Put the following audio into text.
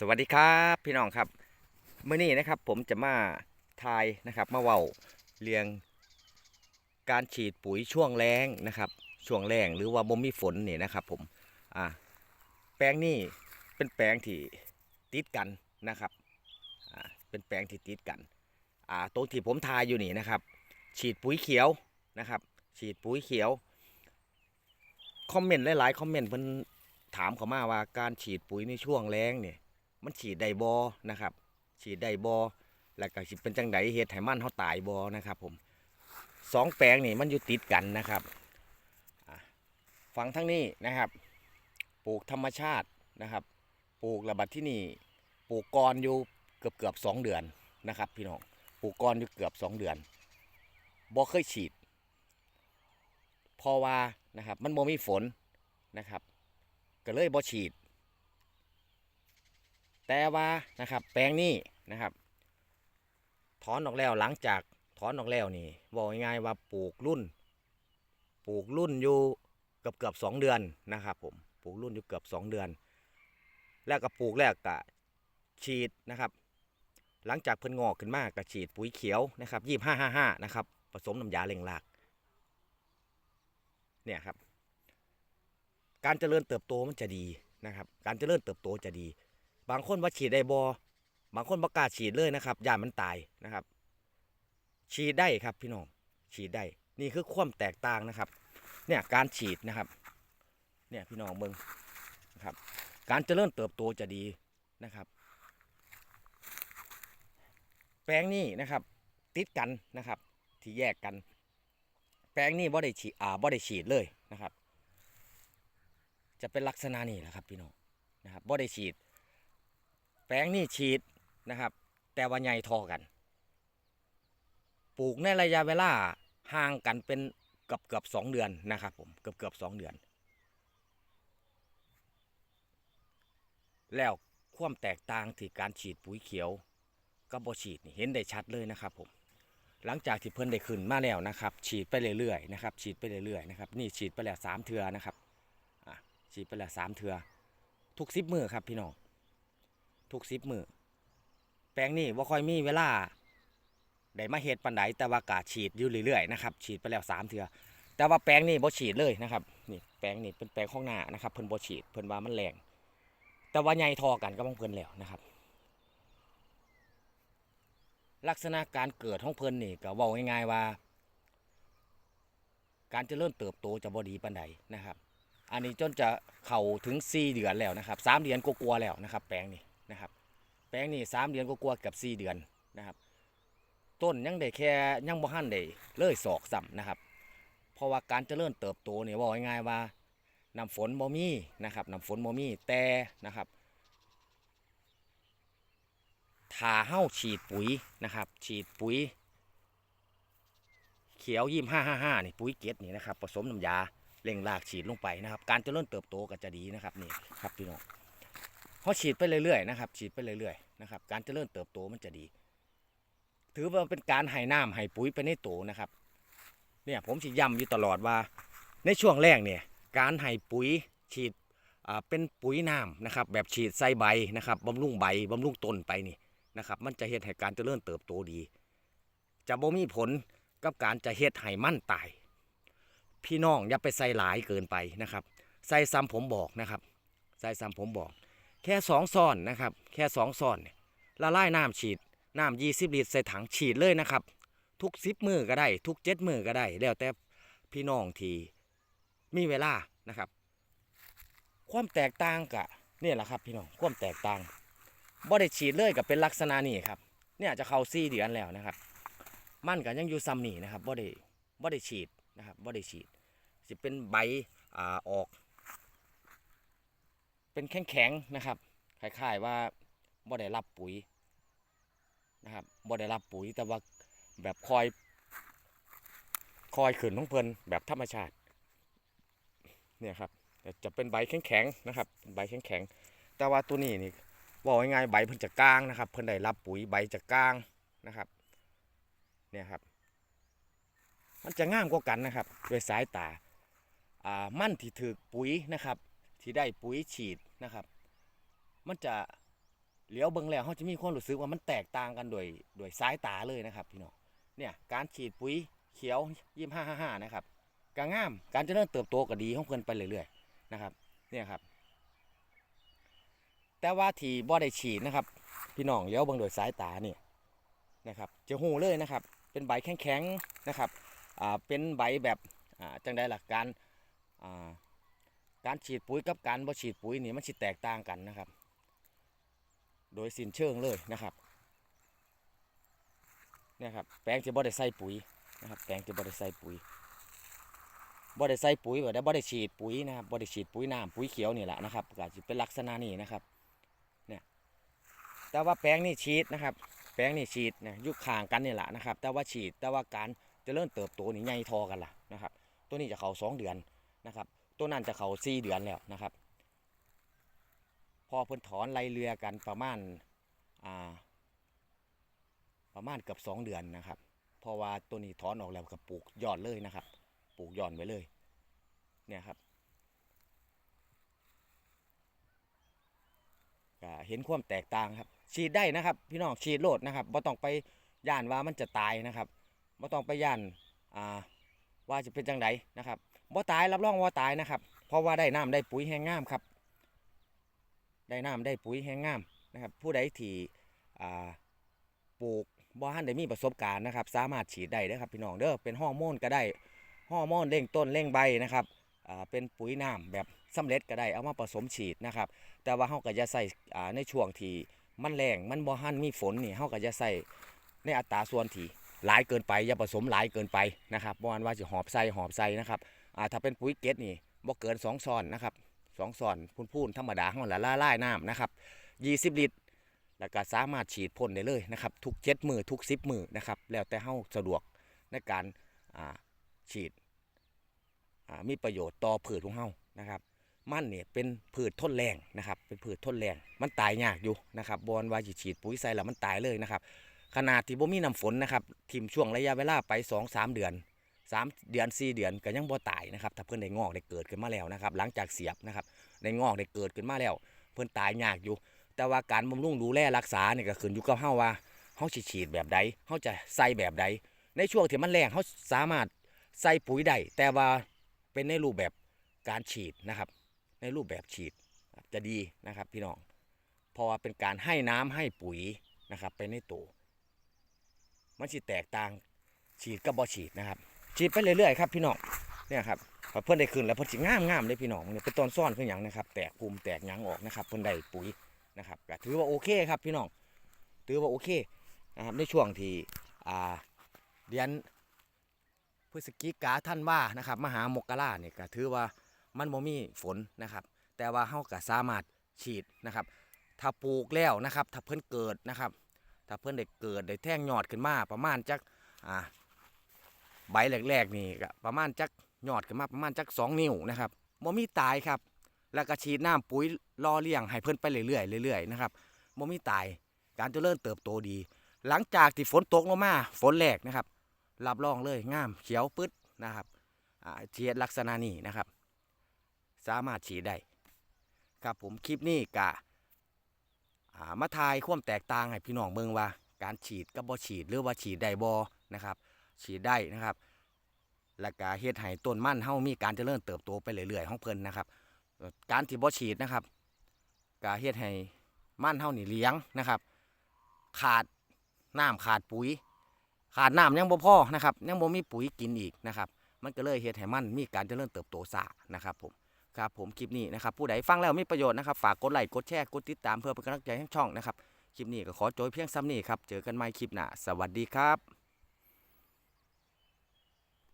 สวัสดีครับพี่น้องครับเมื่อนี้นะครับผมจะมาทายนะครับมาเว้าเรียงการฉีดปุ๋ยช่วงแล้งนะครับ ช่วงแล้งหรือว่าบ่มีฝนนี่นะครับผมอ่าแปลงนี้เป็นแปลงที่ติดกันนะครับอ่าเป็นแปลงที่ติดกันอ่าตรงที่ผมทายอยู่นี่นะครับ ฉีดปุ๋ยเขียวนะครับ ฉีดปุ๋ยเขียวคอมเมนต์หลายๆคอมเมนต์เพิ่นถามเขามาว่าการฉีดปุ๋ยในช่วงแล้งเนี่ย มันฉีดได้บอนะครับ ฉีดได้บอแล้วก็สิเป็นจังไดเฮ็ดให้มันเฮาตายบอนะครับผมสองแปลงนี่มันอยู่ติดกันนะครับฝั่งทั้งนี้นะครับ ปลูกธรรมชาตินะครับ ปลูกระบัดที่นี่ ปลูกกรอยู่เกือบเกือบสองเดือนนะครับ พี่น้อง ปลูกกรอยู่เกือบสองเดือนบ่เคยฉีดพราะว่านะครับ มันบ่มีฝนนะครับ ก็เลยบ่ฉีด แต่ว่านะครับแปลงนี้นะครับ ถอนออกแล้วหลังจากถอนออกแล้วนี่บอกง่ายๆว่าปลูกรุ่น ปลูกรุ่นอยู่เกือบเกือบสองเดือนนะครับผมปลูกรุ่นอยู่เกือบสองเดือน แล้วก็ปลูกแล้วก็ฉีดนะครับ หลังจากเพิ่นงอกขึ้นมาก็ฉีดปุ๋ยเขียวนะครับยี่ห้าห้าห้านะครับผสมน้ำยาเล่งรากเนี่ยครับ การเจริญเติบโตมันจะดีนะครับ การเจริญเติบโตจะดี บางคนว่าฉีดได้บอบางคนประกาศฉีดเลยนะครับยามันตายนะครับ ฉีดได้ครับพี่น้อง ฉีดได้ นี่คือความแตกต่างนะครับ เนี่ยการฉีดนะครับ เนี่ยพี่น้องเบิงนะครับ การเจริญเติบโตจะดีนะครับ แปลงนี้นะครับ ติดกันนะครับ ที่แยกกัน แปลงนี้บ่ได้ฉีดอ่าบ่ได้ฉีดเลยนะครับ จะเป็นลักษณะนี้แหละครับพี่น้องนะครับบ่ได้ฉีด แปลงนี่ฉีดนะครับ แต่ว่าใหญ่ทอกัน ปลูกในระยะเวลาห่างกันเป็นเกือบเกือบสองเดือนนะครับผมเกือบเกือบสองเดือน แล้วความแตกต่างที่การฉีดปุ๋ยเขียวกับบ่ฉีดเห็นได้ชัดเลยนะครับผมหลังจากที่เพิ่นได้ขึ้นมาแล้วนะครับ ฉีดไปเรื่อยๆนะครับฉีดไปเรื่อยๆนะครับนี่ฉีดไปแล้วสามเทือนะครับอะฉีดไปแล้วสามเทือทุกสิบมือครับพี่น้อง ทุกสิบมือแปลงนี่ว่าค่อยมีเวลาได้มาเฮ็ดปันไดแต่ว่ากาฉีดอยู่เรื่อยๆนะครับฉีดไปแล้วสามเทือแต่ว่าแปลงนี่บ่ฉีดเลยนะครับนี่แปลงนี่เป็นแปลงข้างหน้านะครับเพิ่นบ่ฉีดเพิ่นว่ามันแรงแต่ว่าใหญ่ทอกันก็บังเพิ่นแล้วนะครับ ลักษณะการเกิดของเพิ่นนี่ก็ว้าง่ายๆว่า การจะเริญเติบโตจะบ่ดีปานใดนะครับ อันนี้จนจะเข้าถึง4เดือนแล้วนะครับ3เดือนกลัวๆแล้วนะครับ แปลงนี้ นะครับ แปลงนี้3เดือนกลัวาๆกับ4เดือนนะครับ ต้นยังได้แค่ยังบ่ทันได้เลยศอกซ้ำนะครับ เพราะว่าการเจริญเติบโตเนี่ยว่าง่ายๆว่าน้ำฝนบ่มีนะครับน้ำฝนบ่มีแต่นะครับถ้าเฮาฉีดปุ๋ยนะครับ ฉีดปุ๋ย เขียวยี่ห้าห้าห้านี่ปุ๋ยเกตนี่นะครับผสมน้ำยาเร่งรากฉีดลงไปนะครับ การเจริญเติบโตก็จะดีนะครับนี่ครับพี่น้อง เขาฉีดไปเรื่อยๆนะครับ ฉีดไปเรื่อยๆนะครับ การเจริญเติบโตมันจะดี ถือว่าเป็นการให้น้ำให้ปุ๋ยไปในโตนะครับ เนี่ยผมสิย้ำอยู่ตลอดว่า ในช่วงแรกเนี่ย การให้ปุ๋ยฉีดเป็นปุ๋ยน้ำนะครับ แบบฉีดใส่ใบนะครับบำรุงใบบำรุงต้นไปนี่นะครับ มันจะเฮ็ดให้การเจริญเติบโตดี จะบ่มีผลกับการจะเฮ็ดให้มันตาย พี่น้องอย่าไปใส่หลายเกินไปนะครับ ใส่ซ้ำผมบอกนะครับ ใส่ซ้ำผมบอก แค่สองซ่อนนะครับ แค่สองซ่อนเนี่ยละลายน้ำฉีดน้ำยี่สิบลิตรใส่ถังฉีดเลยนะครับ ทุกสิบมือก็ได้ ทุกเจ็ดมือก็ได้ แล้วแต่พี่น้องทีมีเวลานะครับ ความแตกต่างกะเนี่ยแหละครับ พี่น้องความแตกต่างบ่ได้ฉีดเลยกับเป็นลักษณะนี้ครับ เนี่ยจะเข้าซี่เดือนแล้วนะครับ มันก็ยังอยู่ซ้ำนี่นะครับบ่ได้บ่ได้ฉีดนะครับบ่ได้ฉีดจะเป็นใบอ่าออก เป็นแข็งๆนะครับคล้ายๆว่าบ่ได้รับปุ๋ยนะครับบ่ได้รับปุ๋ยแต่ว่าแบบคอย คอยขึ้นของเพลินแบบธรรมชาติเนี่ยครับจะเป็นใบแข็งๆนะครับเป็นใบแข็งๆแต่ว่าตัวนี้นี่บอกง่ายๆใบเพิ่นจะกลางนะครับ เพิ่นได้รับปุ๋ยใบจะกลางนะครับเนี่ยครับ มันจะง่ามกว่ากันนะครับด้วยสายตาอ่ามั่นที่ถือปุ๋ยนะครับ ที่ได้ปุ๋ยฉีดนะครับ มันจะเหลียวเบิ่งแล้วเขาจะมีความรู้สึกว่ามันแตกต่างกันโดยโดยสายตาเลยนะครับพี่น้องเนี่ยการฉีดปุ๋ยเขียวยี่ห้าห้าห้านะครับก็งามการเจริญเติบโตก็ดีของเพิ่นไปเรื่อยๆนะครับเนี่ยครับ แต่ว่าที่บ่ได้ฉีดนะครับ พี่น้องเลี้ยวเบิ่งโดยสายตาเนี่ยนะครับจะหูเลยนะครับ เป็นใบแข็งๆนะครับอ่าเป็นใบแบบอ่าจังไดหล่ะการอ่า การฉีดปุ๋ยกับการบ่ฉีดปุ๋ยนี่มันสิแตกต่างกันนะครับ โดยสิ้นเชิงเลยนะครับเนี่ยครับแปลงจะบ่ได้ใส่ปุ๋ยนะครับแปลงจะบ่ได้ใส่ปุ๋ยบ่ได้ใส่ปุ๋ยบ่ได้บ่ได้ฉีดปุ๋ยนะครับบ่ได้ฉีดปุ๋ยน้ำปุ๋ยเขียวนี่แหละนะครับก็จะเป็นลักษณะนี้นะครับเนี่ยแต่ว่าแปลงนี่ฉีดนะครับ แปลงนี่ฉีดนะยุคข่างกันนี่แหละนะครับ แต่ว่าฉีดแต่ว่าการจะเริญเติบโตนี่ใหญ่ทอกันล่ะนะครับ ตัวนี้จะเข่าสองเดือนนะครับ ตัวนั้นจะเขาสี่เดือนแล้วนะครับ พอเพิ่นถอนไล่เรือกันประมาณอ่าประมาณเกือบสองเดือนนะครับเพราะว่าตัวนี้ถอนออกแล้วก็ปลูกยอดเลยนะครับ ปลูกยอดไว้เลย เนี่ยครับเห็นความแตกต่างครับ ฉีดได้นะครับพี่น้องฉีดโลดนะครับบ่ต้องไปย่านว่ามันจะตายนะครับบ่ต้องไปย่านอ่าว่าจะเป็นจังไดนะครับ บ่ตายรับรองว่าตายนะครับ เพราะว่าได้น้ำได้ปุ๋ยแห้งงามครับ ได้น้ำได้ปุ๋ยแห้งงามนะครับ ผู้ใดที่ปลูกบ่ทันได้มีประสบการณ์นะครับ สามารถฉีดได้เด้อครับพี่น้องเด้อเป็นฮอร์โมนก็ได้ฮอร์โมนเร่งต้นเร่งใบนะครับเป็นปุ๋ยน้ำแบบสำเร็จก็ได้เอามาผสมฉีดนะครับ แต่ว่าเฮาก็จะใส่ในช่วงที่มันแรงมันบ่ทันมีฝนนี่เฮาก็จะใส่ในอัตราส่วนที่หลายเกินไปอย่าผสมหลายเกินไปนะครับบ่ว่าว่าสิหอบใส่หอบใส่นะครับ อ่าถ้าเป็นปุ๋ยเกตนี่บ่เกินสองช้อนนะครับสองส่อนพูนๆธรรมดาของละละลายน้ำนะครับ20 ลิตร แล้วก็สามารถฉีดพ่นได้เลยนะครับ ทุกเจ็ดมือทุกสิบมือนะครับแล้วแต่เฮาสะดวกในการอ่าฉีดอ่ามีประโยชน์ต่อพืชของเฮานะครับมันเนี่ยเป็นพืชทนแรงนะครับเป็นพืชทนแรง มันตายยากอยู่นะครับบอนว่าสิฉีดปุ๋ยใส่แล้วมันตายเลยนะครับขนาดที่บ่มีน้ำฝนนะครับทิมช่วงระยะเวลาไป 2-3 เดือน 3เดือน4เดือนก็ยังบ่ตายนะครับถ้าเพิ่อนได้งอกได้เกิดขึ้นมาแล้วนะครับ หลังจากเสียบนะครับได้งอกได้เกิดขึ้นมาแล้ว เพิ่อนตายยากอยู่ แต่ว่าการบำรุงดูแลรักษาเนี่ยก็ขึ้นอยู่กับเฮาว่าเฮาสิฉีดแบบใดเฮาจะใส่แบบใดในช่วงที่มันแรงเฮาสามารถใส่ปุ๋ยได้แต่ว่าเป็นในรูปแบบการฉีดนะครับ ในรูปแบบฉีดจะดีนะครับพี่น้องเพราะว่าเป็นการให้น้ำให้ปุ๋ยนะครับไปในตัวมันสิแตกต่างฉีดกับบ่ฉีดนะครับ ฉีดไปเรื่อยๆครับพี่น้องเนี่ยครับพอเพิ่อนได้ขึ้นแล้วเพิ่นสิงามงามๆเลยพี่น้องเนี่ยเป็นตอนซ่อนคือหยังนะครับ แตกภูมิแตกหยังออกนะครับเพิ่นได้ปุ๋ยนะครับก็ถือว่าโอเคครับพี่น้องถือว่าโอเคนะครับในช่วงที่อ่าเดือนพฤศจิกาท่านว่านะครับมหามกราเนี่ยก็ถือว่ามันบ่มีฝนนะครับ แต่ว่าเฮาก็สามารถฉีดนะครับ ถ้าปลูกแล้วนะครับ ถ้าเพิ่นเกิดนะครับ ถ้าเพิ่นได้เกิดได้แท่งยอดขึ้นมาประมาณจักอ่า ใบแรกๆนี่ก็ประมาณจักยอดขึ้นมาประมาณจักสองนิ้วนะครับบ่มีตายครับ แล้วก็ฉีดน้ำปุ๋ยรอเลี้ยงให้เพิ่นไปเรื่อยๆเรื่อยๆนะครับบ่มีตายการเจริญเติบโตดี หลังจากที่ฝนตกลงมาฝนแรกนะครับรับรองเลยงามเขียวปึ๊ดนะครับอ่าเฉียดลักษณะนี้นะครับ สามารถฉีดได้ครับผมคลิปนี้กะอ่ามาทายความแตกต่างให้พี่น้องเบิ่งว่า การฉีดกับบ่ฉีดหรือว่าฉีดได้บ่นะครับ ฉีดได้นะครับและก็เฮ็ดให้ต้นมันเฮามีการเจริญเติบโตไปเรื่อยๆของเพิ่นนะครับ การที่บ่ฉีดนะครับก็เฮ็ดให้มันเฮานี่เลี้ยงนะครับ ขาดน้ำขาดปุ๋ย ขาดน้ำยังบ่พอนะครับยังบ่มีปุ๋ยกินอีกนะครับ มันก็เลยเฮ็ดให้มันมีการเจริญเติบโตช้านะครับผมครับผมคลิปนี้นะครับผู้ใดฟังแล้วมีประโยชน์นะครับฝากกดไลค์กดแชร์กดติดตามเพื่อเป็นกำลังใจให้ช่องนะครับคลิปนี้ก็ขอโจยเพียงซ้ำนี้ครับเจอกันใหม่คลิปหน้าสวัสดีครับ